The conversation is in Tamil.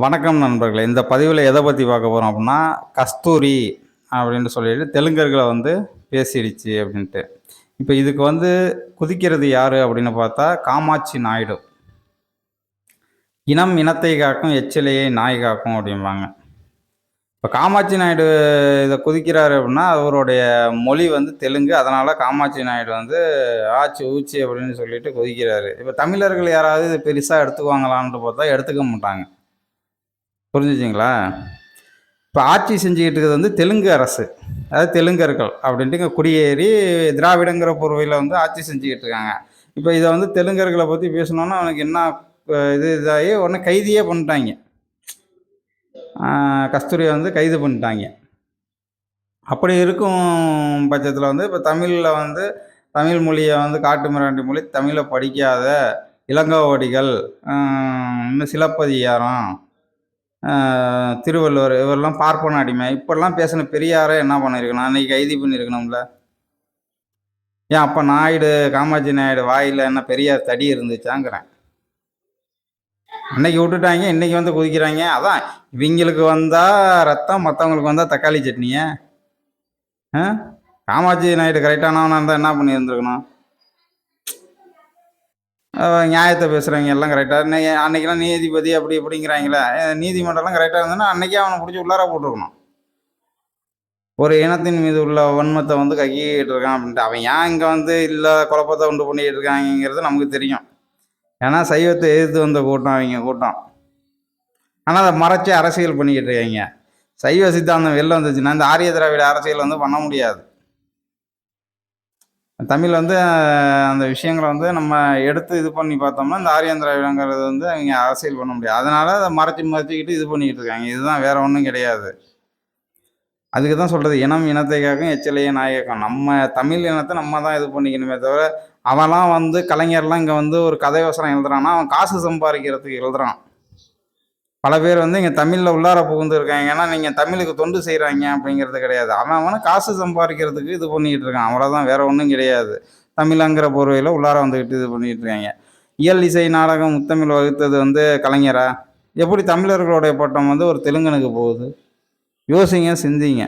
வணக்கம் நண்பர்களே. இந்த பதிவில் எதை பற்றி பார்க்க போகிறோம் அப்படின்னா கஸ்தூரி அப்படின்னு சொல்லிட்டு தெலுங்கர்களை வந்து பேசிடுச்சு அப்படின்ட்டு. இப்போ இதுக்கு வந்து குதிக்கிறது யார் அப்படின்னு பார்த்தா காமாட்சி நாயுடு. இனம் இனத்தை காக்கும் எச்சிலையை நாய் காக்கும் அப்படிம்பாங்க. இப்போ காமாட்சி நாயுடு இதை குதிக்கிறாரு அப்படின்னா அவருடைய மொழி வந்து தெலுங்கு. அதனால் காமாட்சி நாயுடு வந்து ஆச்சு ஊச்சி அப்படின்னு சொல்லிட்டு குதிக்கிறாரு. இப்போ தமிழர்கள் யாராவது இது பெருசாக எடுத்துக்குவாங்களான்ட்டு பார்த்தா எடுத்துக்க மாட்டாங்க. புரிஞ்சுச்சிங்களா இப்போ ஆட்சி செஞ்சுக்கிட்டு இருக்கிறது வந்து தெலுங்கு அரசு. அதாவது தெலுங்கர்கள் அப்படின்ட்டு இங்கே குடியேறி திராவிடங்கிற பொறுவையில் வந்து ஆட்சி செஞ்சுக்கிட்டு இருக்காங்க. இப்போ இதை வந்து தெலுங்கர்களை பற்றி பேசணுன்னா அவனுக்கு என்ன இது இதாகி உடனே கைதியே பண்ணிட்டாங்க. கஸ்தூரியை வந்து கைது பண்ணிட்டாங்க. அப்படி இருக்கும் பட்சத்தில் வந்து இப்போ தமிழில் வந்து தமிழ் மொழியை வந்து காட்டு மிராண்டி மொழி தமிழை படிக்காத இளங்கோவடிகள் இன்னும் சிலப்பதிகாரம் திருவள்ளுவர் இவரெல்லாம் பார்ப்பன அடிமை இப்பெல்லாம் பேசின பெரியாரை என்ன பண்ணியிருக்கணும் அன்னைக்கு கைது பண்ணியிருக்கணும்ல ஏன் அப்போ நாயுடு காமாட்சி நாயுடு வாயில் என்ன பெரியார் தடி இருந்துச்சாங்கிறேன். அன்னைக்கு விட்டுட்டாங்க இன்னைக்கு வந்து குதிக்கிறாங்க. அதான் இவங்களுக்கு வந்தால் ரத்தம் மற்றவங்களுக்கு வந்தால் தக்காளி சட்னியே? ஆ? காமாட்சி நாயுடு கரெக்டானவனா இருந்தால் என்ன பண்ணியிருந்துருக்கணும்? நியாயத்தை பேசுகிறவங்க எல்லாம் கரெக்டாக அன்னைக்கெல்லாம் நீதிபதி அப்படி இப்படிங்கிறாங்களே நீதிமன்றம்லாம் கரெக்டாக இருந்ததுன்னா அன்னைக்கே அவனை பிடிச்சி உள்ளார போட்டிருக்கணும். ஒரு இனத்தின் மீது உள்ள வன்மத்தை வந்து கக்கிக்கிட்டு இருக்கான் அப்படின்ட்டு அவன் ஏன் இங்கே வந்து இல்லாத குழப்பத்தை உண்டு பண்ணிக்கிட்டு இருக்காங்கிறது நமக்கு தெரியும். ஏன்னா சைவத்தை எதிர்த்து வந்த கூட்டம் அவங்க கூட்டம். ஆனால் அதை மறைச்சி அரசியல் பண்ணிக்கிட்டு இருக்காங்க. சைவ சித்தாந்தம் வெளில வந்துச்சுன்னா இந்த ஆரிய திராவிட அரசியல் வந்து பண்ண முடியாது. தமிழ் வந்து அந்த விஷயங்களை வந்து நம்ம எடுத்து இது பண்ணி பார்த்தோம்னா இந்த ஆரியந்திராவிடங்கிறது வந்து அவங்க அரசியல் பண்ண முடியாது. அதனால் அதை மறைச்சி மறைச்சிக்கிட்டு இது பண்ணிக்கிட்டு இருக்காங்க. இதுதான் வேற ஒன்றும் கிடையாது. அதுக்கு தான் சொல்கிறது இனம் இனத்தை காக்கும் எச்சிலையே நாயகம் நம்ம தமிழ் இனத்தை நம்ம தான் இது பண்ணிக்கணுமே தவிர அவன்லாம் வந்து கலைஞர்லாம் இங்கே வந்து ஒரு கதை வசனம் எழுதுறான்னா அவன் காசு சம்பாதிக்கிறதுக்கு எழுதுறான். பல பேர் வந்து இங்கே தமிழில் உள்ளார புகுந்து இருக்காங்க ஏன்னா நீங்கள் தமிழுக்கு தொண்டு செய்கிறாங்க அப்படிங்கிறது கிடையாது. அவன் அவனை காசு சம்பாதிக்கிறதுக்கு இது பண்ணிகிட்டு இருக்கான். அவ்வளோதான் வேற ஒன்றும் கிடையாது. தமிழங்கிற போர்வையில் உள்ளார வந்துக்கிட்டு இது பண்ணிகிட்டு இருக்காங்க இயல் இசை நாடகம் முத்தமிழ் வகுத்தது வந்து கலைஞரா? எப்படி தமிழர்களுடைய பட்டம் வந்து ஒரு தெலுங்கனுக்கு போகுது? யோசிங்க சிந்திங்க.